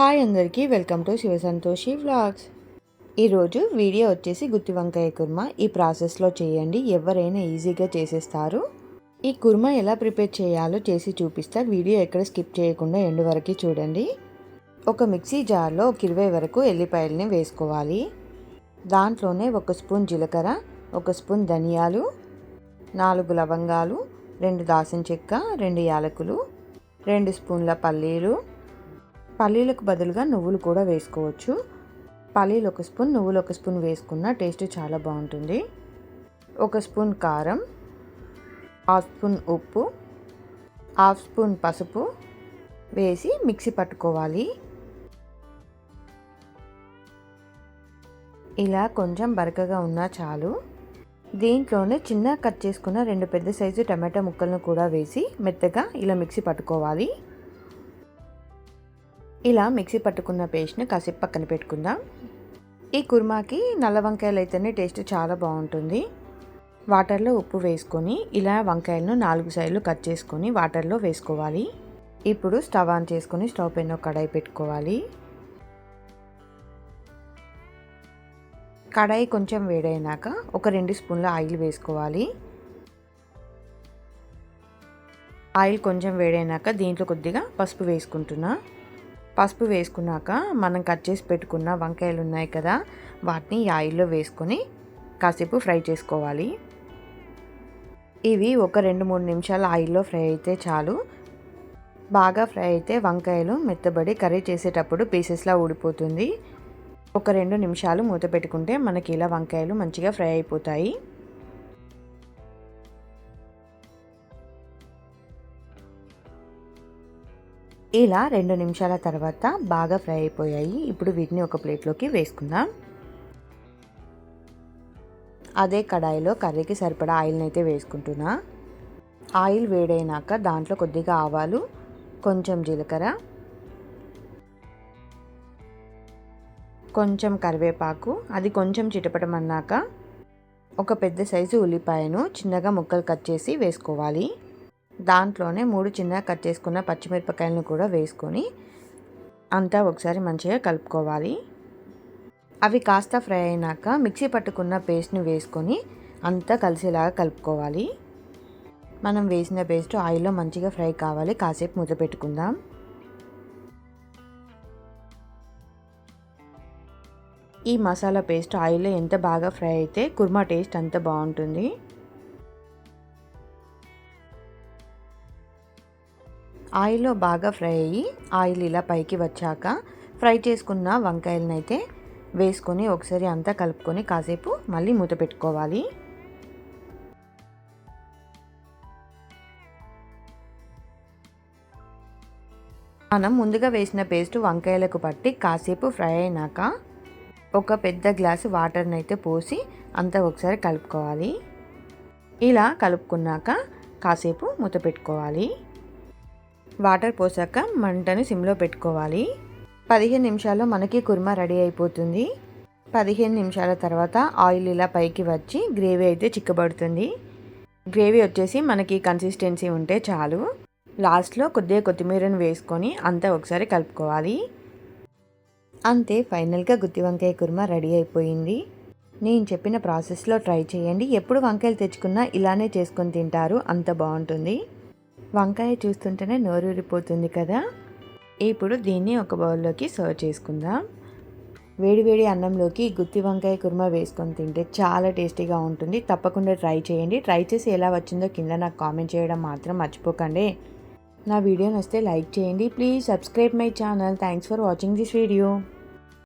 Hi అందరికీ welcome to Shiva Santoshi vlogs. ఈరోజు video వచ్చేసి గుత్తి వంకాయ కుర్మా. ఈ ప్రాసెస్లో చేయండి. ఎవరైనా ఈజీగా చేసేస్తారు. ఈ కుర్మా ఎలా ప్రిపేర్ చేయాలో చేసి చూపిస్తా. వీడియో ఎక్కడ స్కిప్ చేయకుండా ఎండు వరకు చూడండి. ఒక మిక్సీ జార్లో ఒక ఇరవై వరకు ఎల్లిపాయలని వేసుకోవాలి. దాంట్లోనే ఒక స్పూన్ జీలకర్ర ఒక స్పూన్ ధనియాలు నాలుగు లవంగాలు రెండు దాసిన చెక్క రెండు యాలకులు రెండు స్పూన్ల పల్లీలు పల్లీలకు బదులుగా నువ్వులు కూడా వేసుకోవచ్చు. పల్లీలు ఒక స్పూన్ నువ్వులు ఒక స్పూన్ వేసుకున్న టేస్ట్ చాలా బాగుంటుంది. ఒక స్పూన్ కారం హాఫ్ స్పూన్ ఉప్పు హాఫ్ స్పూన్ పసుపు వేసి మిక్సీ పట్టుకోవాలి. ఇలా కొంచెం బరకగా ఉన్నా చాలు. దీంట్లోనే చిన్న కట్ చేసుకున్న రెండు పెద్ద సైజు టమాటా ముక్కలను కూడా వేసి మెత్తగా ఇలా మిక్సీ పట్టుకోవాలి. ఇలా మిక్సీ పట్టుకున్న పేస్ట్ని కాసేపు పక్కన పెట్టుకుందాం. ఈ కుర్మాకి నల్ల వంకాయలు అయితేనే టేస్ట్ చాలా బాగుంటుంది. వాటర్లో ఉప్పు వేసుకొని ఇలా వంకాయలను నాలుగు సైడ్లు కట్ చేసుకొని వాటర్లో వేసుకోవాలి. ఇప్పుడు స్టవ్ ఆన్ చేసుకొని స్టవ్ పైన కడాయి పెట్టుకోవాలి. కడాయి కొంచెం వేడైనాక ఒక రెండు స్పూన్ల ఆయిల్ వేసుకోవాలి. ఆయిల్ కొంచెం వేడైనాక దీంట్లో కొద్దిగా పసుపు వేసుకుంటున్నా. పసుపు వేసుకున్నాక మనం కట్ చేసి పెట్టుకున్న వంకాయలు ఉన్నాయి కదా వాటిని ఈ ఆయిల్లో వేసుకొని కాసేపు ఫ్రై చేసుకోవాలి. ఇవి ఒక రెండు మూడు నిమిషాలు ఆయిల్లో ఫ్రై అయితే చాలు. బాగా ఫ్రై అయితే వంకాయలు మెత్తబడి కర్రీ చేసేటప్పుడు పీసెస్లా ఊడిపోతుంది. ఒక రెండు నిమిషాలు మూత పెట్టుకుంటే మనకి ఇలా వంకాయలు మంచిగా ఫ్రై అయిపోతాయి. ఇలా రెండు నిమిషాల తర్వాత బాగా ఫ్రై అయిపోయాయి. ఇప్పుడు వీటిని ఒక ప్లేట్లోకి వేసుకుందాం. అదే కడాయిలో కర్రీకి సరిపడా ఆయిల్ని అయితే వేసుకుంటున్నా. ఆయిల్ వేడైనాక దాంట్లో కొద్దిగా ఆవాలు కొంచెం జీలకర్ర కొంచెం కరివేపాకు అది కొంచెం చిటపటమన్నాక ఒక పెద్ద సైజు ఉల్లిపాయను చిన్నగా ముక్కలు కట్ చేసి వేసుకోవాలి. దాంట్లోనే మూడు చిన్నగా కట్ చేసుకున్న పచ్చిమిరపకాయలను కూడా వేసుకొని అంతా ఒకసారి మంచిగా కలుపుకోవాలి. అవి కాస్త ఫ్రై అయినాక మిక్సీ పట్టుకున్న పేస్ట్ని వేసుకొని అంతా కలిసేలాగా కలుపుకోవాలి. మనం వేసిన పేస్ట్ ఆయిల్లో మంచిగా ఫ్రై కావాలి. కాసేపు మూత పెట్టుకుందాం. ఈ మసాలా పేస్ట్ ఆయిల్లో ఎంత బాగా ఫ్రై అయితే కుర్మా టేస్ట్ అంత బాగుంటుంది. ఆయిల్లో బాగా ఫ్రై అయ్యి ఆయిల్ ఇలా పైకి వచ్చాక ఫ్రై చేసుకున్న వంకాయలను అయితే వేసుకొని ఒకసారి అంతా కలుపుకొని కాసేపు మళ్ళీ మూత పెట్టుకోవాలి. మనం ముందుగా వేసిన పేస్ట్ వంకాయలకు పట్టి కాసేపు ఫ్రై అయినాక ఒక పెద్ద గ్లాసు వాటర్ని అయితే పోసి అంతా ఒకసారి కలుపుకోవాలి. ఇలా కలుపుకున్నాక కాసేపు మూత పెట్టుకోవాలి. వాటర్ పోసాక మంటను సిమ్లో పెట్టుకోవాలి. పదిహేను నిమిషాల్లో మనకి కుర్మా రెడీ అయిపోతుంది. పదిహేను నిమిషాల తర్వాత ఆయిల్ ఇలా పైకి వచ్చి గ్రేవీ అయితే చిక్కబడుతుంది. గ్రేవీ వచ్చేసి మనకి కన్సిస్టెన్సీ ఉంటే చాలు. లాస్ట్లో కొద్దిగా కొత్తిమీరను వేసుకొని అంతా ఒకసారి కలుపుకోవాలి. అంతే ఫైనల్గా గుత్తి వంకాయ కుర్మా రెడీ అయిపోయింది. నేను చెప్పిన ప్రాసెస్లో ట్రై చేయండి. ఎప్పుడు వంకాయలు తెచ్చుకున్నా ఇలానే చేసుకొని తింటారు. అంత బాగుంటుంది. వంకాయ చూస్తుంటేనే నోరూరిపోతుంది కదా. ఇప్పుడు దీన్ని ఒక బౌల్లోకి సర్వ్ చేసుకుందాం. వేడివేడి అన్నంలోకి గుత్తి వంకాయ కుర్మా వేసుకొని తింటే చాలా టేస్టీగా ఉంటుంది. తప్పకుండా ట్రై చేయండి. ట్రై చేసి ఎలా వచ్చిందో కింద నాకు కామెంట్ చేయడం మాత్రం మర్చిపోకండి. నా వీడియో నచ్చితే లైక్ చేయండి. Please subscribe my channel. Thanks for watching this video.